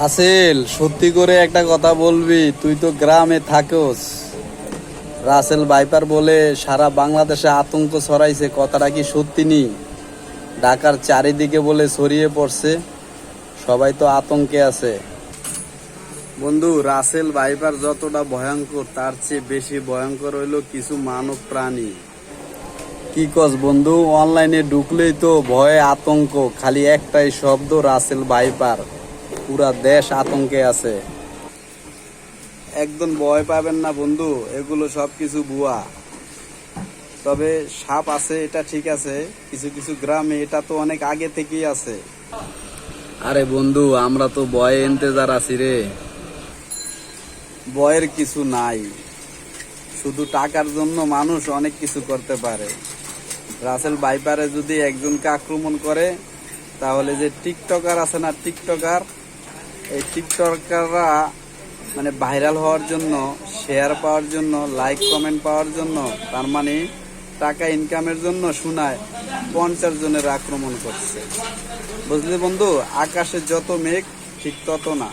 রাসেল, সত্যি করে একটা কথা বলবি, তুই তো গ্রামে থাকোস। রাসেল বাইপার বলে, সারা বাংলাদেশে আতঙ্ক ছড়াইছে, কথাটা কি সত্যি নি? ঢাকার চারিদিকে বলে ছড়িয়ে পড়ছে, সবাই তো আতঙ্কে আছে। বন্ধু, রাসেল ভাইপার যতটা ভয়ঙ্কর, তার চেয়ে বেশি ভয়ঙ্কর হইল কিছু মানব প্রাণী। কি কস বন্ধু, অনলাইনে ঢুকলেই তো ভয়ে আতঙ্ক, খালি একটাই শব্দ, রাসেল ভাইপার। পুরা দেশ আতঙ্কে আছে। একদম ভয় পাবেন না বন্ধু, এগুলো সব কিছু ভুয়া। তবে সাপ আছে, এটা ঠিক আছে, কিছু কিছু গ্রামে এটা তো অনেক আগে থেকেই আছে। আরে বন্ধু, আমরা তো ভয়ে ইন্তেজার আছি রে। ভয়ের কিছু নাই। শুধু টাকার জন্য মানুষ অনেক কিছু করতে পারে। রাসেল বাইপারে যদি একজনকে আক্রমণ করে, তাহলে যে টিকটকার আছে না, টিকটকার এই টিকটকাররা মানে ভাইরাল হওয়ার জন্য শেয়ার পাওয়ার জন্য লাইক কমেন্ট পাওয়ার জন্য, তার মানে টাকা ইনকামের জন্য শোনায় পঞ্চাশ জনের আক্রমণ করছে। বুঝলি বন্ধু? আকাশে যত মেঘ, ঠিক তত না।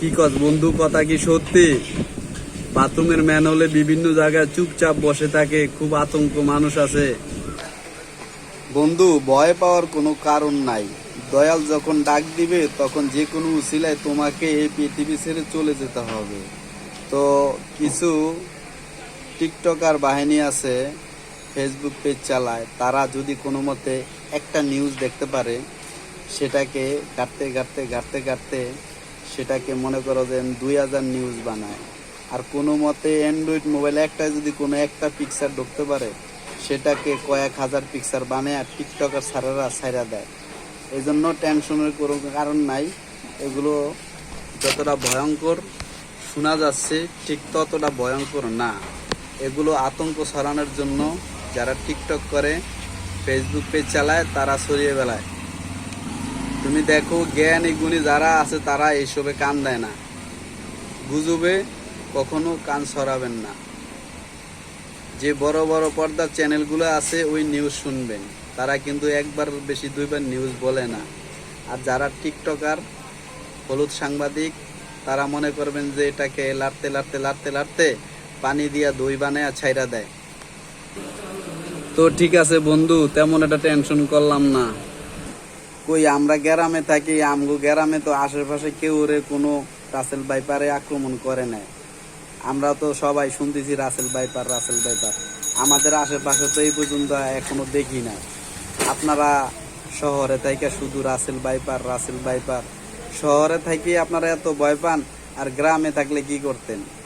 কি কস বন্ধু, কথা কি সত্যি? বাথরুমের ম্যান হলে বিভিন্ন জায়গায় চুপচাপ বসে থাকে, খুব আতঙ্ক মানুষ আছে। বন্ধু, ভয় পাওয়ার কোনো কারণ নাই। দয়াল যখন ডাক দিবে, তখন যে কোনো উসিলায় তোমাকে এই পৃথিবী ছেড়ে চলে যেতে হবে। তো কিছু টিকটকার বাহিনী আছে, ফেসবুক পেজ চালায়। তারা যদি কোনো মতে একটা নিউজ দেখতে পারে, সেটাকে ঘাটতে ঘাটতে ঘাটতে ঘাটতে সেটাকে মনে করো যে দুই হাজার নিউজ বানায়। আর কোনো মতে অ্যান্ড্রয়েড মোবাইলে একটা যদি কোনো একটা পিকচার ঢুকতে পারে, সেটাকে কয়েক হাজার পিকচার বানায় আর টিকটকার সারারা ছাইরা দেয়। এই জন্য টেনশনের কোনো কারণ নাই। এগুলো যতটা ভয়ঙ্কর শোনা যাচ্ছে, ঠিক ততটা ভয়ঙ্কর না। এগুলো আতঙ্ক ছড়ানোর জন্য যারা টিকটক করে ফেসবুক পেজ চালায়, তারা সরিয়ে বেলায় তুমি দেখো, জ্ঞানী গুণী যারা আছে, তারা এইসবে কান দেয় না। গুজবে কখনো কান সরাবেন না। যে বড় বড় পর্দার চ্যানেলগুলো আছে, ওই নিউজ শুনবেন। তারা কিন্তু একবার বেশি দুইবার নিউজ বলে না। আর যারা টিকটকার হলুদ সাংবাদিক, তারা মনে করবেন যে এটাকে লাড়তে লাড়তে লাড়তে লাড়তে পানি দিয়া দই বানায় ছাইরা দেয়। তো ঠিক আছে বন্ধু, তেমন একটা টেনশন করলাম না। কই, আমরা গ্রামে থাকি, আমগো গ্রামে তো আশেপাশে কেউ রে কোনো রাসেল বাইপারে আক্রমণ করে নাই। আমরা তো সবাই শুনতেছি রাসেল বাইপার রাসেল বাইপার আমাদের আশেপাশে তো এই পর্যন্ত এখনও দেখি না আপনারা শহরে থেকে শুধু রাসেল বাইপার রাসেল বাইপার শহরে থাকি আপনারা এত ভয় পান, আর গ্রামে থাকলে কি করতেন?